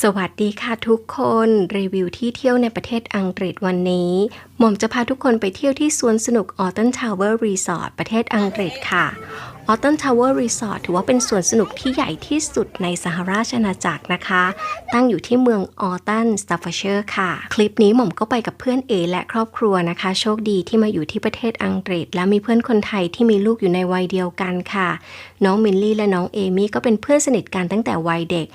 สวัสดีค่ะทุกคน รีวิวที่เที่ยวในประเทศอังกฤษวันนี้ หม่อมจะพาทุกคนไปเที่ยวที่สวนสนุก Alton Tower Resort ประเทศอังกฤษค่ะ Alton Tower Resort ถือว่าเป็นสวนสนุกที่ใหญ่ที่สุดในสหราชอาณาจักรนะคะ ตั้งอยู่ที่เมือง Alton Staffordshire ค่ะ คลิปนี้หม่อมก็ไปกับเพื่อนเอและครอบครัวนะคะ โชคดีที่มาอยู่ที่ประเทศอังกฤษ และมีเพื่อนคนไทยที่มีลูกอยู่ในวัยเดียวกันค่ะ น้องมินลี่และน้องเอมี่ก็เป็นเพื่อนสนิทกันตั้งแต่วัยเด็ก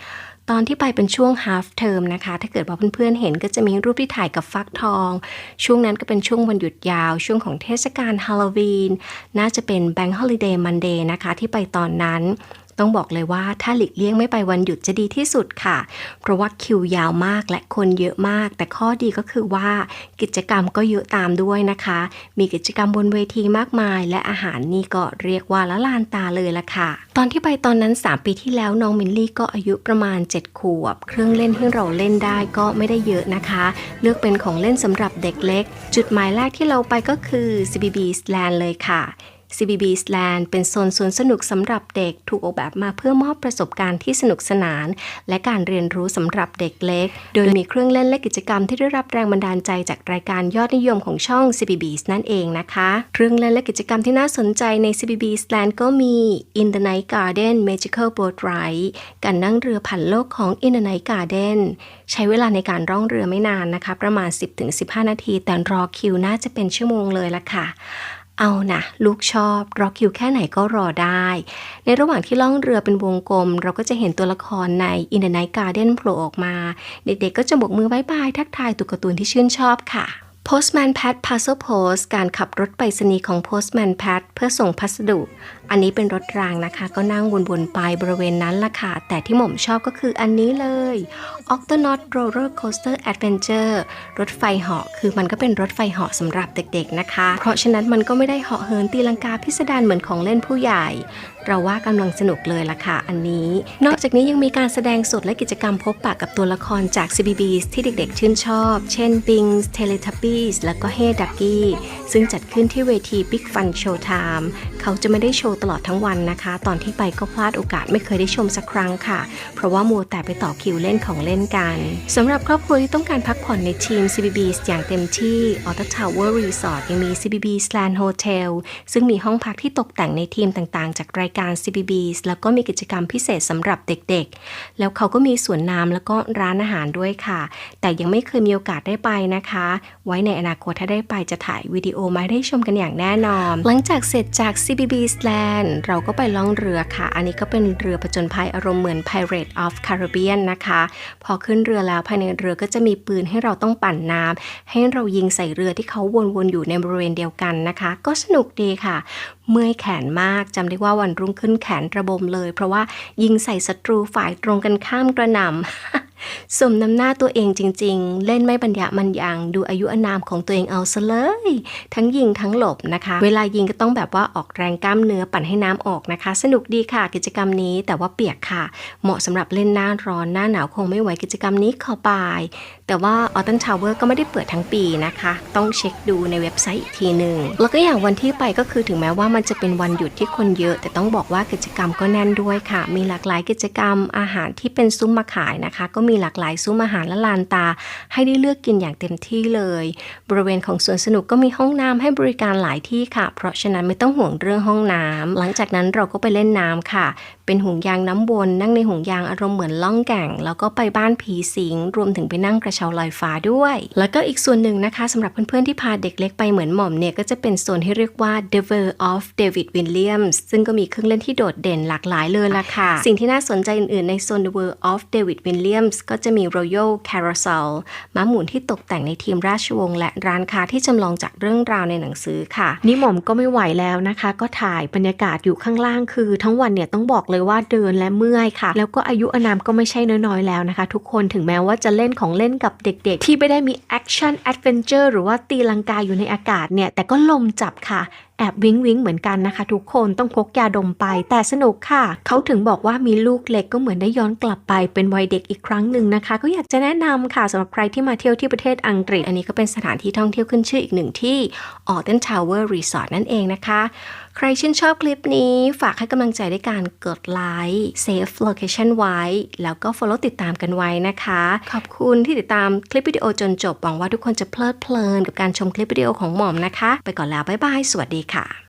ตอนที่ไปเป็นช่วง half term นะคะ ถ้าเกิดว่าเพื่อนๆเห็นก็จะมีรูปที่ถ่ายกับฟักทอง ช่วงนั้นก็เป็นช่วงวันหยุดยาว ช่วงของเทศกาลฮาโลวีน น่าจะเป็น Bank Holiday Monday นะคะ ที่ไปตอนนั้น ต้องบอกเลยว่าถ้าหลีกเลี่ยงไม่ไปวันหยุดจะดีที่สุดค่ะ เพราะว่าคิวยาวมากและคนเยอะมาก แต่ข้อดีก็คือว่ากิจกรรมก็เยอะตามด้วยนะคะ มีกิจกรรมบนเวทีมากมาย และอาหารนี่ก็เรียกว่าละลานตาเลยละค่ะ ตอนที่ไปตอนนั้น 3 ปีที่แล้วน้องมินลี่ก็อายุประมาณ 7 ขวบ เครื่องเล่นที่เราเล่นได้ก็ไม่ได้เยอะนะคะ เลือกเป็นของเล่นสำหรับเด็กเล็ก จุดหมายแรกที่เราไปก็คือ CBB Land เลยค่ะ CBB Land เป็นโซนสวนสนุกสำหรับเด็กถูกออกแบบมาเพื่อมอบประสบการณ์ที่สนุกสนาน และการเรียนรู้สำหรับเด็กเล็ก โดยมีเครื่องเล่นและกิจกรรมที่ได้รับแรงบันดาลใจจากรายการยอดนิยมของช่อง CBB นั่นเองนะคะ เครื่องเล่นและกิจกรรมที่น่าสนใจใน CBB Land ก็มี In the Night Garden Magical Boat Ride การนั่งเรือผ่านโลกของ In the Night Garden ใช้เวลาในการร่องเรือไม่นานนะคะ ประมาณ 10-15 นาที แต่รอคิวน่าจะเป็นชั่วโมงเลยละค่ะ เอานะลูกชอบรอคิวแค่ไหนก็รอได้ ในระหว่างที่ล่องเรือเป็นวงกลม เราก็จะเห็นตัวละครใน In the Night Garden โผล่ออกมา เด็กๆก็จะบกมือบายบาย ทักทายตุ๊การ์ตูนที่ชื่นชอบค่ะ Postman Pat Parcel Post การขับรถไปรษณีย์ของ Postman Pat เพื่อส่งพัสดุ อันนี้เป็นรถรางนะคะ ก็นั่งวนๆไปบริเวณนั้นละค่ะ แต่ที่หม่อมชอบก็คืออันนี้เลย Octonaut Roller Coaster Adventure รถไฟเหาะคือมันก็เป็นรถไฟเหาะสำหรับเด็กๆนะคะ เพราะฉะนั้นมันก็ไม่ได้เหาะเหินตีลังกาพิสดารเหมือนของเล่นผู้ใหญ่ เราว่ากำลังสนุกเลยล่ะค่ะอันนี้ นอกจากนี้ยังมีการแสดงสดและกิจกรรมพบปะกับตัวละครจาก CBBS ที่เด็กๆ ชื่นชอบ เช่น Bings Teletubbies แล้วก็ Hey Ducky ซึ่งจัดขึ้นที่เวที Big Fun Showtime เขาจะไม่ได้โชว์ตลอดทั้งวันนะคะ ตอนที่ไปก็พลาดโอกาสไม่เคยได้ชมสักครั้งค่ะ เพราะว่ามัวแต่ไปต่อคิวเล่นของเล่นกันสำหรับครอบครัวที่ต้องการพักผ่อนในทีม CBB อย่างเต็มที่ Auto Tower Resort ยังมี CBB Land Hotel ซึ่งมีห้องพักที่ตกแต่งในทีมต่างๆ จากรายการ CBB แล้วก็มีกิจกรรมพิเศษสำหรับเด็กๆ แล้วเขาก็มีสวนน้ำแล้วก็ร้านอาหารด้วยค่ะ แต่ยังไม่เคยมีโอกาสได้ไปนะคะ ไว้ในอนาคตถ้าได้ไปจะถ่ายวิดีโอมาให้ได้ชมกันอย่างแน่นอน หลังจากเสร็จจาก CBB Land เราก็ไปล่องเรือค่ะ อันนี้ก็เป็นเรือผจญภัยอารมณ์เหมือน Pirate of Caribbean นะคะ พอขึ้นเรือแล้วภายในเรือก็จะมีปืนให้เราต้องปั่นน้ำให้เรายิงใส่เรือที่เขาวนๆอยู่ในบริเวณเดียวกันนะคะ ก็สนุกดีค่ะ เมื่อยแขนมากจำได้ว่าวันรุ่งขึ้นแขนระบมเลย เพราะว่ายิงใส่ศัตรูฝ่ายตรงกันข้ามกระหน่ำ สมน้ำหน้าตัวเองจริง ๆ เล่นไม่บรรยะมันยังดูอายุอนามของตัวเองเอาซะเลย ทั้งยิงทั้งหลบนะคะ เวลายิงก็ต้องแบบว่าออกแรงกล้ามเนื้อปั่นให้น้ำออกนะคะ สนุกดีค่ะกิจกรรมนี้แต่ว่าเปียกค่ะ เหมาะสำหรับเล่นหน้าร้อนหน้าหนาวคงไม่ไหวกิจกรรมนี้ขอบาย แต่ว่า Autumn Tower ก็ไม่ได้เปิดทั้งปีนะคะ ต้องเช็คดูในเว็บไซต์อีกทีหนึ่งแล้วก็อย่างวันที่ไปก็คือถึงแม้ว่ามันจะเป็นวันหยุดที่คนเยอะ แต่ต้องบอกว่ากิจกรรมก็แน่นด้วยค่ะ มีหลากหลายกิจกรรมอาหารที่เป็นซุ้มมาขายนะคะ ก็มีหลากหลายซุ้มอาหารและลานตา ให้ได้เลือกกินอย่างเต็มที่เลย บริเวณของสวนสนุกก็มีห้องน้ำให้บริการหลายที่ค่ะ เพราะฉะนั้นไม่ต้องห่วงเรื่องห้องน้ำหลังจากนั้นเราก็ไปเล่นน้ำค่ะ เป็นห่วงยางน้ำวนนั่งในห่วงยางอารมณ์เหมือนล่องแก่ง แล้วก็ไปบ้านผีสิงรวมถึงไปนั่งกระเช้าลอยฟ้าด้วย แล้วก็อีกส่วนหนึ่งนะคะสำหรับเพื่อนๆที่พาเด็กเล็กไปเหมือนหม่อมเนี่ยก็จะเป็นโซนที่เรียกว่า The World of David Williams ซึ่งก็มีเครื่องเล่นที่โดดเด่นหลากหลายเลยล่ะค่ะ สิ่งที่น่าสนใจอื่นๆในโซน The World of David Williams ก็จะมี Royal Carousel ม้าหมุนที่ตกแต่งในทีมราชวงศ์และร้านค้าที่จำลองจากเรื่องราวในหนังสือค่ะ นี่หม่อมก็ไม่ไหวแล้วนะคะ ก็ถ่ายบรรยากาศอยู่ข้างล่างคือ ทั้งวันเนี่ยต้องบอกเลยว่าเดินและเมื่อยค่ะ แล้วก็อายุอานามก็ไม่ใช่น้อยๆแล้วนะคะ ทุกคนถึงแม้ว่าจะเล่นของเล่นกับเด็กๆ ที่ไม่ได้มีแอคชั่นแอดเวนเจอร์หรือว่าตีลังกาอยู่ในอากาศเนี่ย แต่ก็ลมจับค่ะแอบวิงวิงเหมือนกันนะคะ ทุกคนต้องพกยาดมไป แต่สนุกค่ะ เขาถึงบอกว่ามีลูกเล็กก็เหมือนได้ย้อนกลับไปเป็นวัยเด็กอีกครั้งหนึ่งนะคะ ก็อยากจะแนะนำค่ะสำหรับใครที่มาเที่ยวที่ประเทศอังกฤษ อันนี้ก็เป็นสถานที่ท่องเที่ยวขึ้นชื่ออีกหนึ่งที่ Alton Tower Resort นั่นเองนะคะ ใครชื่นชอบคลิปนี้ฝากให้กำลังใจด้วยการกดไลค์ save location ไว้ แล้วก็ follow ติดตามกันไว้นะคะ ขอบคุณที่ติดตามคลิปวิดีโอจนจบหวังว่าทุกคนจะเพลิดเพลินกับการชมคลิปวิดีโอของหม่อมนะคะ ไปก่อนแล้ว บ๊ายบาย สวัสดีค่ะ